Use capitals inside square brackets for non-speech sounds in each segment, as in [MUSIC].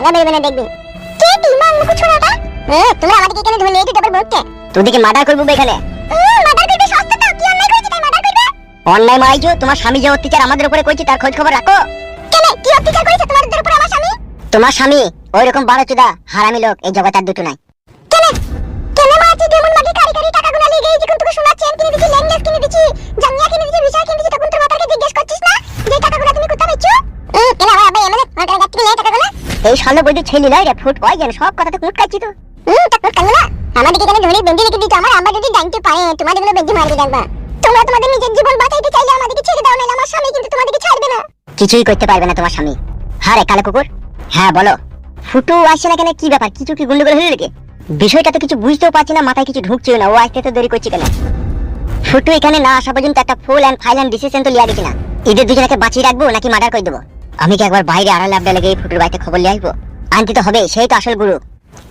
ঠান্ডা বেরোবে না দেখবি। কে তুই মান মুখ ছোড়াটা হ্যাঁ তুমি আমাদেরকে এখানে ধরলে এই ডাবল বলতে তোদেরকে মার্ডার করব এখানে। মার্ডার করবে? সস্তা তো। কি অন্যায় করেছি তাই মার্ডার করবে? অন্যায় মারাইছো? তোমার স্বামী যে অত্যাচার আমাদের উপরে করছে তার খোঁজ খবর রাখো। কেন? কি অত্যাচার করেছে তোমাদের উপর আমার স্বামী? তোমার স্বামী ওই রকম বারো চুদা হারামি লোক এই জগৎ আর দুটো নাই। কেন? কেন মারছি যেমন মাগি কারি কারি টাকা গুনা লেগে যখন তোকে সোনার চেন কিনে দিছি লেংলেস কিনে দিছি জাঙ্গিয়া কিনে দিছি ভিসা কিনে দিছি তখন তোর মাথাকে জিজ্ঞেস করছিস না যে টাকাগুলো তুমি কোথায় পেয়েছ কেন আমার আব্বা এমএলএ আমার কাছে থেকে নিয়ে টাকাগুলো এই সালো বৈদ্য ছেলে নয় রে ফুট পয়জন সব কথা তো। কুটকাচ্ছি তো হুম তারপর কেন না? আমাদেরকে এখানে ধরে বেঁধে রেখে দিচ্ছ আমার আব্বা যদি জানতে পারে তোমাদেরগুলো বেঁধে মারবে দেখবা। তোমরা তোমাদের নিজের জীবন বাঁচাইতে চাইলে আমাদেরকে ছেড়ে দাও নাহলে আমার স্বামী কিন্তু তোমাদেরকে ছাড়বে না। কিছুই করতে পারবে না তোমার স্বামী। হ্যাঁ রে কালো কুকুর। হ্যাঁ বলো। ফুটু আসছে না কেন? কি ব্যাপার? কিছু কি গুন্ডগোল হলো নাকি? বিষয়টা তো কিছু বুঝতেও পারছি না মাথায় কিছু ঢুকছেও না। ও আসতে তো দেরি করছে কেন? ফুটু এখানে না আসা পর্যন্ত একটা ফুল অ্যান্ড ফাইনাল ডিসিশন তো লিয়া গেছি না। এদের দুজনকে বাঁচিয়ে রাখব নাকি মার্ডার করে দেবো? আমি কি একবার বাইরে আড়ালে আবডা লেগে এই ফুটুর বাড়িতে খবর লিয়ে আসব। আনতে তো হবে সেই তো আসল গুরু।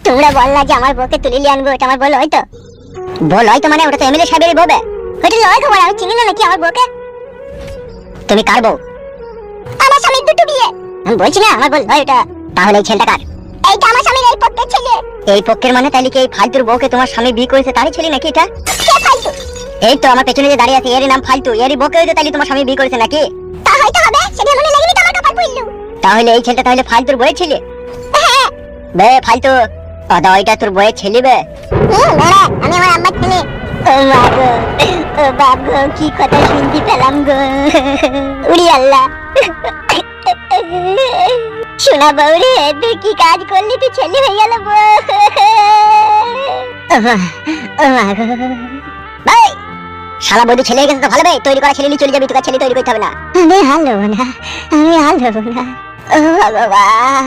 তোমরা বললা যে আমার বউকে তুলে নিয়ে আনব এটা আমার বল হয়তো বল হয়তো মানে ওটা তো এমএলএ সাহেবেরই ববে ওইটা লয় খবর আমি চিনি না নাকি আমার বউকে? তুমি কার বউ? আমার স্বামীর দুটো বিয়ে। আমি বলছি না আমার বল হয় এটা তাহলে এই ছেলেটা কার? এইটা আমার স্বামীর এই পক্ষের ছেলে। এই পক্ষের মানে তাহলে কি এই ফালতুর বউকে তোমার স্বামী বিয়ে করেছে তারই ছেলে নাকি এটা? এই তো আমার পেছনে যে দাঁড়িয়ে আছে এরই নাম ফালতু। এরই বউকে হয়েছে তাহলে তোমার স্বামী বিয়ে করেছে নাকি? তা হয়তো হবে সেটা তাহলে এই ছেলেটা তাহলে ফালতুর বউয়ের ছেলে? হ্যাঁ। বে ফালতু। দাদা ওইটা তোর বউয়ের ছেলে বে। আমি আমার আম্মার ছেলে। ও মা গো ও বাপ গো কি কথা শুনতে পেলাম গো। উড়ি আল্লাহ। শোনা বউ রে তুই কি কাজ করলি? তুই ছেলে হয়ে গেল বউ। ও মা, গো। ভাই শালা বৌদি ছেলে হয়ে গেছে তো ভালো বে? তৈরি করা ছেলে নিয়ে চলে যাবি তোকে ছেলে তৈরি করতে হবে না। আমি হালো না আমি হালো না। ও ভগবান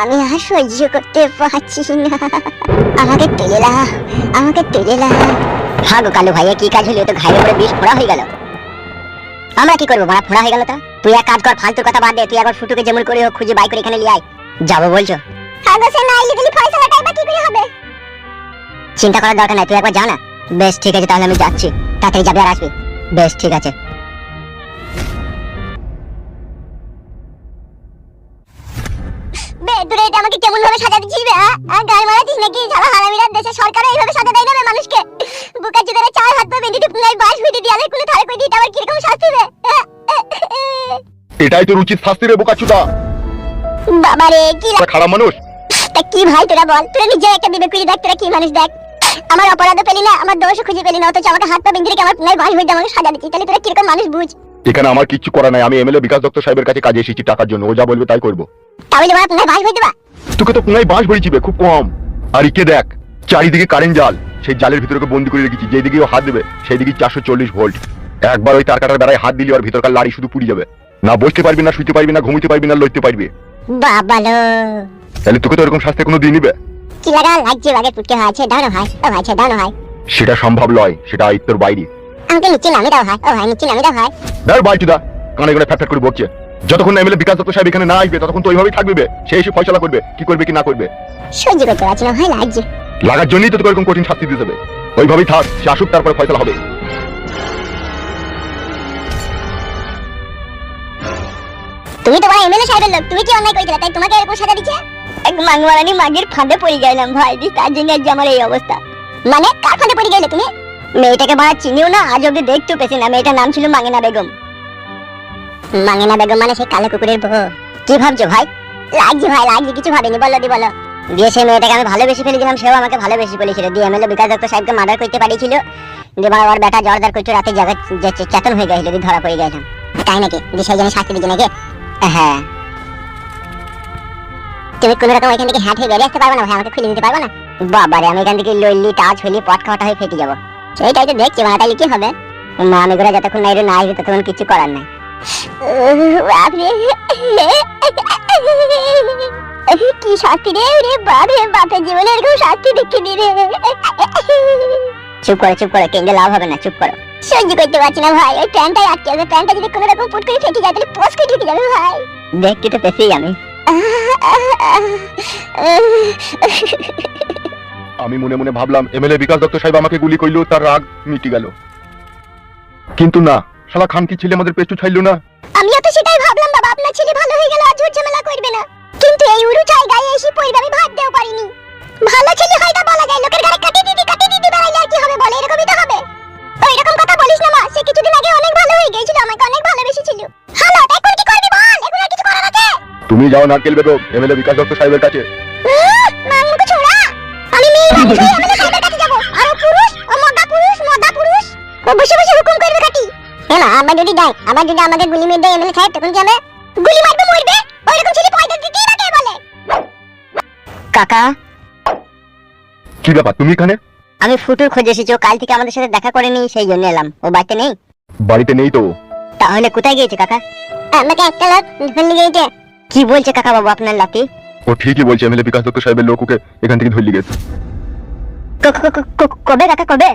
আমি আর সহ্য করতে পারছি না। আমাকে তুলে লাও আমাকে তুলে লাও হ্যাঁ গো কালু ভাইয়া কি কাজ হলো? তো ঘাইয়ের উপরে বিষ ফোড়া হয়ে গেল। আমরা কি করব? মারা ফোড়া হয়ে গেল তো? তুই এক কাজ কর ফালতু কথা বাদ দে তুই একবার ফুটুকে যেমন করে হোক খুঁজে বাইক করে এখানে নিয়ে আয়। যাব বলছো? আগে সে না আইলে দিলি ফয়সালাটা এবার কি করে হবে? চিন্তা করার দরকার নাই তুই একবার যা না। বেশ ঠিক আছে তাহলে আমি যাচ্ছি। তাড়াতাড়ি যাবি আর আসবি। বেশ ঠিক আছে। বে দূরে এটা আমাকে কেমন ভাবে সাজা দিছিস বে আর গায়ে মারাছিস নাকি? শালা হারামিরা দেশে সরকার এইভাবে সাজা দেয় না বে মানুষকে বুকা চুদারে চার হাত পা বেঁধে দিয়ে বাস হইতে দিয়ে কোলে ধারে কই দিয়ে আবার কীরকম শাস্তি বে এটাই তোর উচিত শাস্তি রে বাবারে কি খারাপ মানুষ? তা কি ভাই তোরা বল। তোরা নিজে একটা বিবেক করে দেখ তোরা কি মানুষ দেখ? আমার অপরাধ পেলি না আমার দোষ খুঁজে পেলি না অথচ আমাকে হাত পা বেঁধে আমার পুলাই বাস হইতে আমাকে সাজা দিচ্ছিস। তাহলে তোরা কীরকম মানুষ বুঝ? এখানে আমার কিচ্ছু করা নাই। আমি এমএলএ বিকাশ দত্ত সাহেবের কাছে কাজে এসেছি টাকার জন্য। ও যা বলবে তাই করব। তাহলে আমার পুলাই বাস হইতে বা? তোকে তো পুনাই বাঁশ ভরেছি খুব কম। আর ইকে দেখ চারিদিকে কারেন্ট জাল। সেই জালের ভিতরে বন্দি করে রেখেছি। যেদিকে ও হাত দেবে সেই দিকে চারশো চল্লিশ ভোল্ট। একবার ওই তার কাটার বেড়ায় হাত দিলি ওর ভিতরকার লাড়ি শুধু পুড়ে যাবে। না বসতে পারবি না শুতে পারবি না ঘুমিতে পারবি না লড়তে পারবি। বাবালো। তাহলে তোকে তো এরকম শাস্তি কোনো দিন নিবে লাগা লাগছে বাগে পুটকে আছে দাও না ভাই ও ভাই ছে দাও না ভাই সেটা সম্ভব নয় সেটা আয়ত্তর বাইরে। আমাকে নিচে নামে দাও ভাই ও ভাই নিচে নামে দাও ভাই কানে কানে ফ্যাট করে বকছে। যতক্ষণ এমএলএ বিকাশ দত্ত সাহেব এখানে না আসবে ততক্ষণ তো ওইভাবেই থাকবে সে এসে ফয়সলা করবে কি করবে কি না করবে। সহ্য করতে পারছি না ভাই লাগছে লাগার জন্যই তো তোকে এরকম কঠিন শাস্তি দিতে হবে ওইভাবেই থাক সে আসুক তারপরে ফয়সলা হবে। তুমি তো ভাই এমএলএ সাহেবের লোক তুমি কি অন্যায় করেছিলে? তাই তোমাকে এরকম সাজা দিচ্ছে? এক মাংমারানি মাগের ফাঁদে পড়ে গেলাম ভাই তার জন্য আজ আমার এই অবস্থা। মানে কার ফাঁদে পড়ে গেলে তুমি? মেয়েটাকে মারা চিনিও না, আজ অব্দি দেখতেও পেছি না, মেয়েটার নাম ছিল মাঙ্গেনা বেগম। মাঙ্গেনা বেগম মানে সেই কালো কুকুরের বউ। কি ভাবছ ভাই? লাগছে ভাই, লাগছে, কিছু ভাবিনি, বলো দি, বলো। দিয়ে সেই মেয়েটাকে আমি ভালোবেসে ফেলেছিলাম সেও আমাকে ভালোবেসে ফেলেছিল দিয়ে এমএলএ বিকাশ দত্ত সাহেবকে মার্ডার করতে পারিয়েছিল দিয়ে আমার ওর বেটা জর্দার করছ রাতে জায়গা চেতন হয়ে গেছিল দিয়ে ধরা পড়ে গেলাম। তাই নাকি? যে সেই জন্য শাস্তি দিচ্ছে নাকি? হ্যাঁ। তুমি কোনো রকম এখান থেকে হ্যাট হয়ে বেরিয়ে আসতে পারবে না ভাই, আমাকে খুলে দিতে পারবে না। বাবারে, আমি এখান থেকে লইলি, টাচ হইলি পট খাওয়াটা হয়ে ফেটে যাব। সেইটাই তো দেখছি মানে তাইলে কি হবে? মা, আমি করে যতক্ষণ না এর না আসবে, ততক্ষণ কিছু করার নাই। কি শাস্তি রে রে বাপরে, বাপের জীবনে এরকম শাস্তি রে। চুপ করো চুপ করো, কেন্দ্রে লাভ হবে না, চুপ করো। সহ্য করতে পারছি না ভাই, ওই প্যান্টটাই আটকে যদি কোনো রকম ফুট করে ফেটে যায়, তাহলে পোস্ট করে ঢুকে যাবে ভাই। দেখতে তো পেছি আমি। আমি মনে মনে ভাবলাম, এমএলএ বিকাশ দত্ত সাহেব আমাকে গুলি করল, তার রাগ মিটে গেল। কিন্তু না, শালা খান কি ছেলে আমাদের পেছু ছাইলো না? আমিও তো সেটাই ভাবলাম, বাবা, আপনার ছেলে ভালো হয়ে গেল আর ঝুট ঝামেলা করবে না। কিন্তু এই উরু চাই গায়ে এসে পড়বে, আমি ভাত দেও পারিনি। ভালো ছেলে হয়তো বলা যায়, লোকের ঘরে কাটি দিদি কাটি দিদি বেড়াইলে আর কি হবে বলে, এরকমই তো হবে। ওই রকম কথা বলিস না মা, সে কিছুদিন আগে অনেক ভালো হয়ে গিয়েছিল, আমাকে অনেক ভালোবেসেছিল। তুমি যাও নারকেল বেগম এমএলএ বিকাশ দত্ত সাহেবের কাছে। হয়ে বসে বসে হুকুম করবে কাটি আবার যদি দেয় আবার যদি আমাকে গুলি মেরে দেয় এমএলএ সাহেব তখন কি হবে গুলি মারবে মরবে? ওইরকম ছেলে পয়দা দিতেই বা কে বলে? কাকা কি ব্যাপার তুমি এখানে? আমি ফুটুর খোঁজে এসেছি কাল থেকে আমাদের সাথে দেখা করেনি সেই জন্য এলাম। ও বাড়িতে নেই? বাড়িতে নেই তো। তাহলে কোথায় গিয়েছে কাকা? আমাকে একটা লোক গিয়েছে। কি বলছে কাকা বাবু আপনার লাতি? ও ঠিকই বলছে এমএলএ বিকাশ দত্ত সাহেবের লোক ওকে এখান থেকে ধরলি গেছে। কবে কাকা কবে?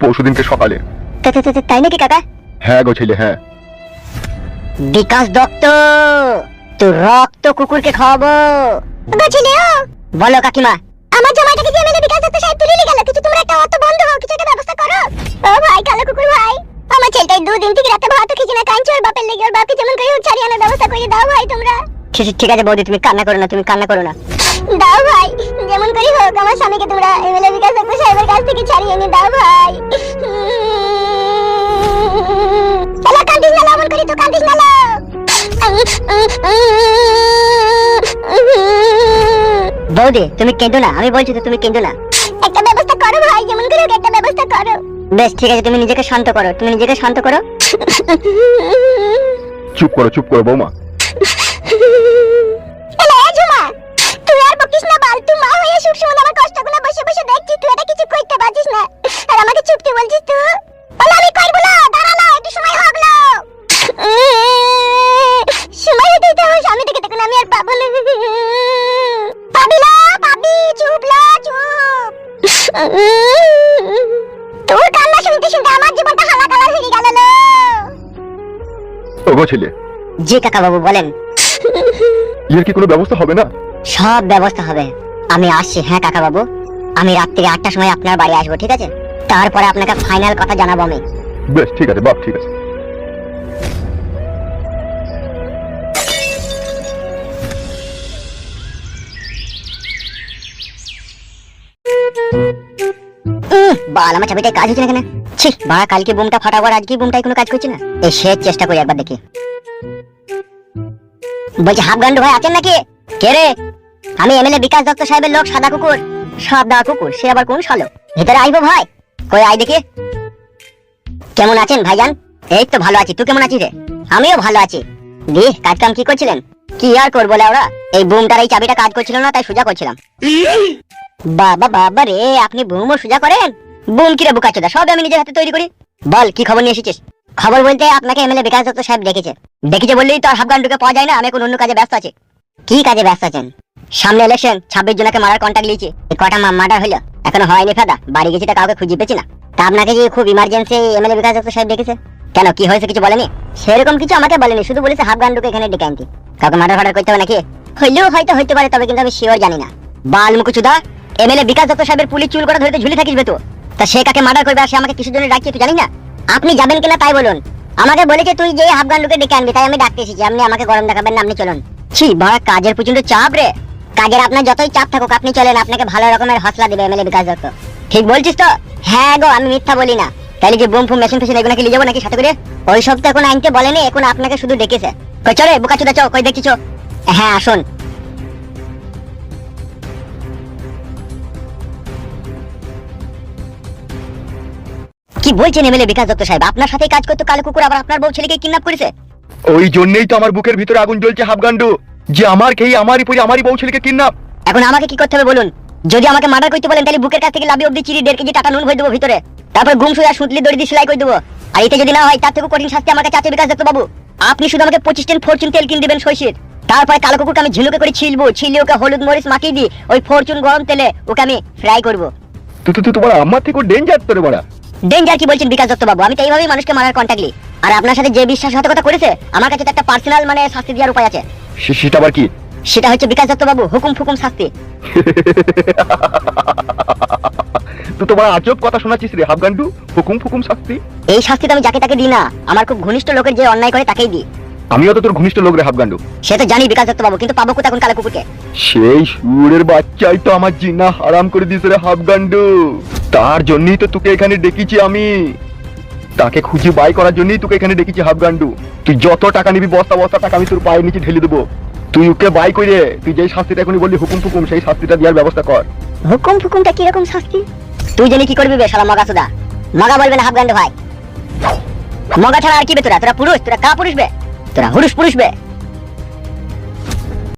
পরশুদিনকে সকালে। তা- তা- তা- তাই নাকি কাকা? হ্যাঁ গো ছেলে হ্যাঁ। বিকাশ দত্ত তো রক্ত কুকুরকে খাওয়াবো। বলো কাকিমা। আমার জামাইটাকে যে এমএলএ বিকাশ দত্ত সাহেব তুলে নিয়ে গেল। কিছু তোমরা একটা অত বন্ধ হও কিছু একটা ব্যবস্থা করো। ও ভাই কালো কুকুর ভাই। আমার ছেলেটাই দুদিন থেকে রাতে ভাতও খেয়েছি না কাঁদছে ওর বাপের লেগে ওর বাপকে যেমন করে হোক ছাড়িয়ে আনার ব্যবস্থা করে দাও ভাই তোমরা। ঠিক ঠিক আছে বৌদি তুমি কান্না করো না তুমি কান্না করো না। দাও ভাই যেমন করে হোক আমার স্বামীকে তোমরা এমএলএ বিকাশ দত্ত সাহেবের কাছ থেকে ছাড়িয়ে এনে দাও ভাই। চলো কান্দিস না করি তো কান্দিস না বৌদি তুমি কেঁদো না আমি বলছি তো তুমি কেঁদো না। একটা ব্যবস্থা করো ভাই যেমন করে হোক একটা ব্যবস্থা করো। বেশ ঠিক আছে তুমি নিজেকে শান্ত করো তুমি নিজেকে শান্ত করো। [LAUGHS] চুপ করো চুপ করো বৌমা। ও গো ছেলে। জি কাকা বাবু বলেন। এর কি কোনো ব্যবস্থা হবে না? সব ব্যবস্থা হবে। আমি আসছি হ্যাঁ কাকা বাবু আমি রাত্রি আটটার সময় আপনার বাড়ি আসব ঠিক আছে? তারপরে আপনাকে ফাইনাল কথা জানাব আমি। বেশ ঠিক আছে বাপ ঠিক আছে। বাল আমার চাবিটায় কাজ হচ্ছে না কেন? ছি বাড়া কালকে বুমটা ফাটাবো আর আজকে বুমটাই কোনো কাজ করছে না। এই সে চেষ্টা করি একবার দেখি। বলছি হাফ গান্ডু ভাই আছেন নাকি? কে রে? আমি এমএলএ বিকাশ দত্ত সাহেবের লোক সাদা কুকুর। সাদা কুকুর সে আবার কোন সালো ভিতরে আইবো ভাই? কই আই দেখি। কেমন আছেন ভাইজান? এই তো ভালো আছি তুই কেমন আছিস রে? আমিও ভালো আছি। দি কাজ কাম কি করছিলেন? কি আর করব ওরা? এই বুমটার এই চাবিটা কাজ করছিল না তাই সোজা করছিলাম। বাবা বাবা রে আপনি বুমও সোজা করেন? বুম কিরে বুকাচ্ছো সব আমি নিজের হাতে তৈরি করি। বল, কি খবর নিয়ে এসেছিস? খবর বলতে আপনাকে এমএলএ বিকাশ দত্ত সাহেব ডেকেছে। ডেকেছে বললেই তো আর হাফগান ঢুকে পাওয়া যায় না, আমি এখন অন্য কাজে ব্যস্ত আছি। কি কাজে ব্যস্ত আছেন? সামনে ইলেকশন ছাব্বিশ জনকে মারার কন্ট্যাক্ট নিয়েছি। এই কটা মার্ডার হলো, এখনও হয়নি ফাদা, বাড়ি গেছি তো কাউকে খুঁজে পেছি না। তা আপনাকে যে খুব ইমার্জেন্সি এমএলএ বিকাশ দত্ত সাহেব ডেকেছে? কেন, কি হয়েছে কিছু বলেনি? সেরকম কিছু আমাকে বলেনি, শুধু বলেছে হাফগান ঢুকে এখানে ডেকে আনতি। কাউকে মার্ডার ফার্ডার করতে হবে নাকি? হইলেও হয়তো হইতে পারে, তবে কিন্তু আমি শিওর জানি না। বাল মুকুচুদা এমএলএ বিকাশ দত্ত সাহেবের পুলিশ চুল করে ধরে ঝুলি থাকিস তো। তা সে কাকে মার্ডার করবে আর সে আমাকে কিসের জন্য ডাকছে তুই জানিস না? আপনি যাবেন কিনা তাই বলুন। আমাকে বলেছে তুই যে হাফগান লোকে ডেকে আনবি, তাই আমি ডাকতে এসেছি। আপনি আমাকে গরম দেখাবেন না, আপনি চলুন। ছি, বড় কাজের প্রচণ্ড চাপ রে। কাজের আপনার যতই চাপ থাকুক, আপনি চলেন, আপনাকে ভালো রকমের হসলা দিবে এমএলএ বিকাশ দত্ত। ঠিক বলছিস তো? হ্যাঁ গো, আমি মিথ্যা বলি না। তাইলে যে বোম ফুম মেশিন ফেশিন এগুলো কি নিয়ে যাব নাকি সাথে করে? ওই সব তো এখন আনতে বলেনি, এখন আপনাকে শুধু ডেকেছে। কই, চলে বুকা চুদা চো, কই দেখছিস হ্যাঁ আসুন। কি বলছেন এমএলএ বিকাশ দত্ত সাহেব? আপনার সাথে কাজ করতে কালো কুকুর আবার আপনার বউ ছেলেকে কিডন্যাপ করেছে? ওই জন্যই তো আমার বুকের ভিতরে আগুন জ্বলছে হাফগান্ডু। যে আমার খেয়ে আমারই পরে আমারই বউ ছেলেকে কিডন্যাপ এখন আমাকে কি করতে হবে বলুন? যদি আমাকে মার্ডার করতে বলেন তাহলে বুকের কাছ থেকে লাভি অব্দি চিড়ি দেড় কেজি টাকা নুন হয়ে দেবো ভিতরে। তারপর ঘুম শুয়ে সুতলি দড়ি দিয়ে সেলাই করে দেবো। আর এতে যদি না হয় তার থেকে কঠিন শাস্তি আমার কাছে আছে বিকাশ দত্ত বাবু। আপনি শুধু আমাকে পঁচিশ টেন ফরচুন তেল কিনে দেবেন শৈশীর। তারপরে কালো কুকুরকে আমি ঝিনুকে করে ছিলবো। ছিলি ওকে হলুদ মরিচ মাখিয়ে দিই। ওই ফরচুন গরম তেলে ওকে আমি ফ্রাই করব। তুই তো তোমার আমার থেকে ডেঞ্জার তোরে বড়া। ডেঞ্জার কি বলছেন বিকাশ দত্ত বাবু আমি তো এইভাবেই মানুষকে মারার কন্ট্যাক্ট নিই আর আপনার সাথে যে বিশ্বাসঘাতকতা করেছে আমার কাছে তো একটা পার্সোনাল মানে শাস্তি দেওয়ার উপায় আছে। সেটা আবার কি? সেটা হচ্ছে বিকাশ দত্ত বাবু হুকুম ফুকুম শাস্তি। তুই তোমার আজব কথা শোনাচ্ছিস রে হাফগান্ডু হুকুম ফুকুম শাস্তি? এই শাস্তি তো আমি যাকে তাকে দিই না আমার খুব ঘনিষ্ঠ লোকের যে অন্যায় করে তাকেই দিই। আমিও তো তোর ঘনিষ্ঠ লোক রে হাফগান্ডু সে তো জানি বিকাশ দত্ত বাবু কিন্তু পাবো কোথা কোন কালো কুকুরকে সেই সুরের বাচ্চাই তো আমার জিনা হারাম করে দিয়েছে রে হাফগান্ডু তার জন্যই তো তোকে এখানে ডেকেছি আমি। তাকে খুঁজে বাই করার জন্যই তোকে এখানে ডেকেছি হাফগান্ডু। তুই যত টাকা নিবি, বস্তা বস্তা টাকা আমি তোর পায়ের নিচে ঢেলে দেবো। তুই ওকে বাই করে তুই যেই শাস্তিটা এখনই বললি, হুকুম ফুকুম সেই শাস্তিটা দেওয়ার ব্যবস্থা কর। হুকুম ফুকুমটা কীরকম শাস্তি? তুই জানি কি করবি বে শালা মগা সুদা মগা বলবে না হাফগান্ড ভাই। মগা ছাড়া আর কি বে তোরা? তোরা পুরুষ, তোরা কা পুরুষ বে? তোরা হুরুষ পুরুষ বে?